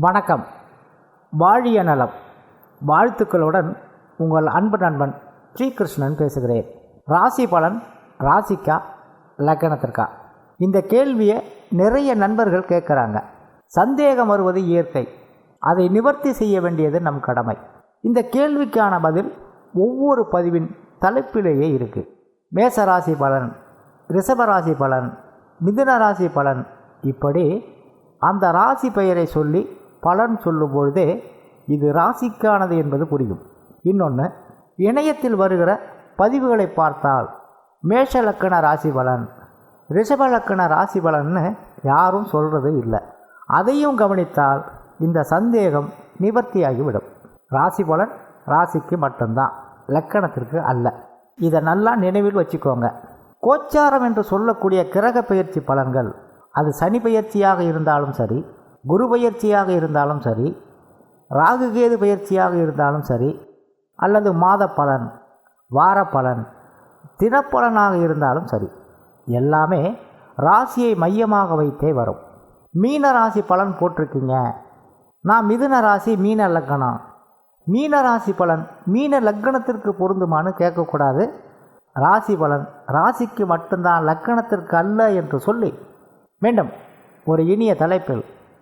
வணக்கம். வாழிய நலம். வாழ்த்துக்களுடன் உங்கள் அன்பு நண்பன் ஸ்ரீகிருஷ்ணன் பேசுகிறேன். ராசி பலன் ராசிக்கா லக்கணத்திற்கா? இந்த கேள்வியை நிறைய நண்பர்கள் கேட்குறாங்க. சந்தேகம் வருவது இயற்கை. அதை நிவர்த்தி செய்ய வேண்டியது நம் கடமை. இந்த கேள்விக்கான பதில் ஒவ்வொரு பதிவின் தலைப்பிலேயே இருக்குது மேச ராசி பலன் ரிஷபராசி பலன் மிதுன ராசி பலன் இப்படி அந்த ராசி பெயரை சொல்லி பலன் சொல்லும் பொழுதே இது ராசிக்கானது என்பது புரியும். இன்னொன்று இணையத்தில் வருகிற பதிவுகளை பார்த்தால் மேஷ லக்கண ராசி பலன் ரிஷப லக்கண ராசி பலன்னு யாரும் சொல்கிறது இல்லை. அதையும் கவனித்தால் இந்த சந்தேகம் நிவர்த்தியாகிவிடும். ராசி பலன் ராசிக்கு மட்டும்தான் லக்கணத்திற்கு அல்ல. இதை நல்லா நினைவில் வச்சுக்கோங்க. கோச்சாரம் என்று சொல்லக்கூடிய கிரக பயிற்சி பலன்கள் அது சனி பயிற்சியாக இருந்தாலும் சரி குரு பயிற்சியாக இருந்தாலும் சரி ராகு கேது பயிற்சியாக இருந்தாலும் சரி அல்லது மாத பலன் வார பலன் தினப்பலனாக இருந்தாலும் சரி எல்லாமே ராசியை மையமாக வைத்தே வரும். மீன ராசி பலன் போட்டிருக்கீங்க. நான் மிதுன ராசி மீன லக்கணம் மீன ராசி பலன் மீன லக்கணத்திற்கு பொருந்துமான்னு கேட்கக்கூடாது. ராசி பலன் ராசிக்கு மட்டும்தான் லக்கணத்திற்கு அல்ல என்று சொல்லி மீண்டும் ஒரு இனிய தலைப்பில்